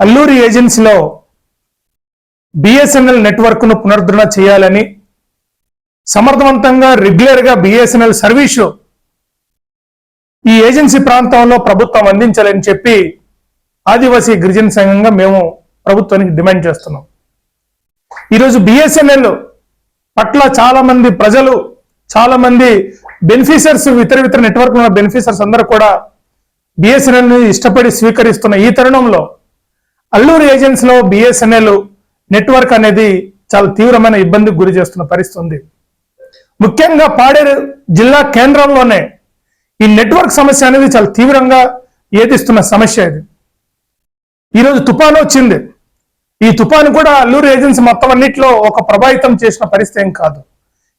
అల్లూరి ఏజెన్సీలో బిఎస్ఎన్ఎల్ నెట్వర్క్ను పునరుద్ధరణ చేయాలని సమర్థవంతంగా రెగ్యులర్గా బిఎస్ఎన్ఎల్ సర్వీసు ఈ ఏజెన్సీ ప్రాంతంలో ప్రభుత్వం అందించాలని చెప్పి ఆదివాసీ గిరిజన సంఘంగా మేము ప్రభుత్వానికి డిమాండ్ చేస్తున్నాం. ఈరోజు బిఎస్ఎన్ఎల్ పట్ల చాలా మంది ప్రజలు చాలా మంది బెనిఫిషర్స్ ఇతర ఇతర నెట్వర్క్ ఉన్న బెనిఫిషర్స్ అందరూ కూడా బిఎస్ఎన్ఎల్ని ఇష్టపడి స్వీకరిస్తున్న ఈ తరుణంలో అల్లూరు ఏజెన్సీలో బిఎస్ఎన్ఎల్ నెట్వర్క్ అనేది చాలా తీవ్రమైన ఇబ్బందికి గురి చేస్తున్న పరిస్థితి ఉంది. ముఖ్యంగా పాడేరు జిల్లా కేంద్రంలోనే ఈ నెట్వర్క్ సమస్య అనేది చాలా తీవ్రంగా ఏదిస్తున్న సమస్య ఇది. ఈరోజు తుఫాను వచ్చింది. ఈ తుఫాను కూడా అల్లూరు ఏజెన్సీ మొత్తం అన్నింటిలో ఒక ప్రభావితం చేసిన పరిస్థితి ఏం కాదు.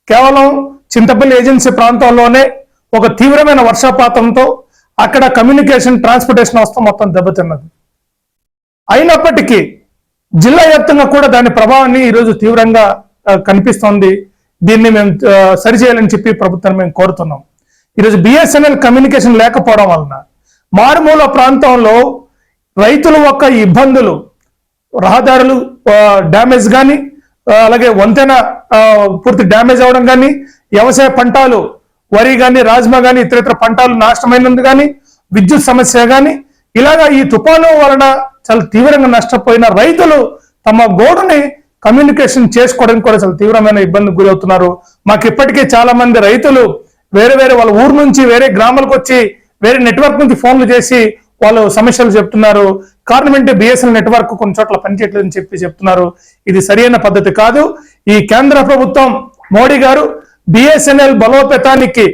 కేవలం చింతపల్లి ఏజెన్సీ ప్రాంతంలోనే ఒక తీవ్రమైన వర్షపాతంతో అక్కడ కమ్యూనికేషన్ ట్రాన్స్పోర్టేషన్ వ్యవస్థ మొత్తం దెబ్బతిన్నది. అయినప్పటికీ జిల్లా వ్యాప్తంగా కూడా దాని ప్రభావాన్ని ఈరోజు తీవ్రంగా కనిపిస్తోంది. దీన్ని మేము సరిచేయాలని చెప్పి ప్రభుత్వాన్ని మేము కోరుతున్నాం. ఈరోజు బిఎస్ఎన్ఎల్ కమ్యూనికేషన్ లేకపోవడం వలన మారుమూల ప్రాంతంలో రైతుల యొక్క ఇబ్బందులు రహదారులు డ్యామేజ్ కానీ అలాగే వంతెన పూర్తి డ్యామేజ్ అవడం కానీ వ్యవసాయ పంటలు వరి కానీ రాజ్మా కానీ ఇతర ఇతర పంటలు నాశనమైనందు కానీ విద్యుత్ సమస్య కానీ ఇలాగా ఈ తుఫాను వలన చాలా తీవ్రంగా నష్టపోయిన రైతులు తమ గోడుని కమ్యూనికేషన్ చేసుకోవడానికి కూడా చాలా తీవ్రమైన ఇబ్బందికి గురవుతున్నారు. మాకు ఇప్పటికే చాలా మంది రైతులు వేరే వేరే వాళ్ళ ఊరు నుంచి వేరే గ్రామాలకు వచ్చి వేరే నెట్వర్క్ నుంచి ఫోన్లు చేసి వాళ్ళు సమస్యలు చెప్తున్నారు. కారణం ఏంటి? బిఎస్ఎన్ నెట్వర్క్ కొన్ని చోట్ల పనిచేయట్లేదని చెప్పి చెప్తున్నారు. ఇది సరైన పద్ధతి కాదు. ఈ కేంద్ర ప్రభుత్వం మోడీ గారు బిఎస్ఎన్ఎల్ బలోపేతానికి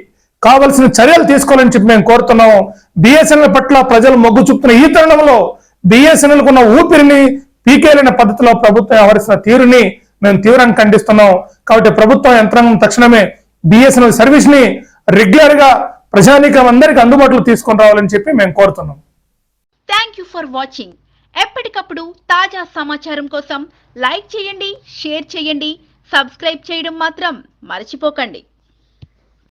కావలసిన చర్యలు తీసుకోవాలని చెప్పి మేము కోరుతున్నాము బిఎస్ఎన్ఎల్ పట్ల ప్రజలు మొగ్గు చూపుతున్న ఈ తరుణంలో బిఎస్ఎన్ఎల్ కున్న ఊపిరిని పీకేలిన పద్ధతిలో ప్రభుత్వం వ్యవహరిస్తున్న తీరుని మేము తీవ్రంగా ఖండిస్తున్నాం. కాబట్టి ప్రభుత్వం యంత్రాంగం తక్షణమే బిఎస్ఎన్ఎల్ సర్వీస్ని రెగ్యులర్గా ప్రజానీకం అందరికి అందుబాటులో తీసుకొని రావాలని చెప్పి మేము కోరుతున్నాం. థ్యాంక్ యూ ఫర్ వాచింగ్ ఎప్పటికప్పుడు తాజా సమాచారం కోసం లైక్ చేయండి షేర్ చేయండి సబ్స్క్రైబ్ చేయడం మాత్రం మర్చిపోకండి.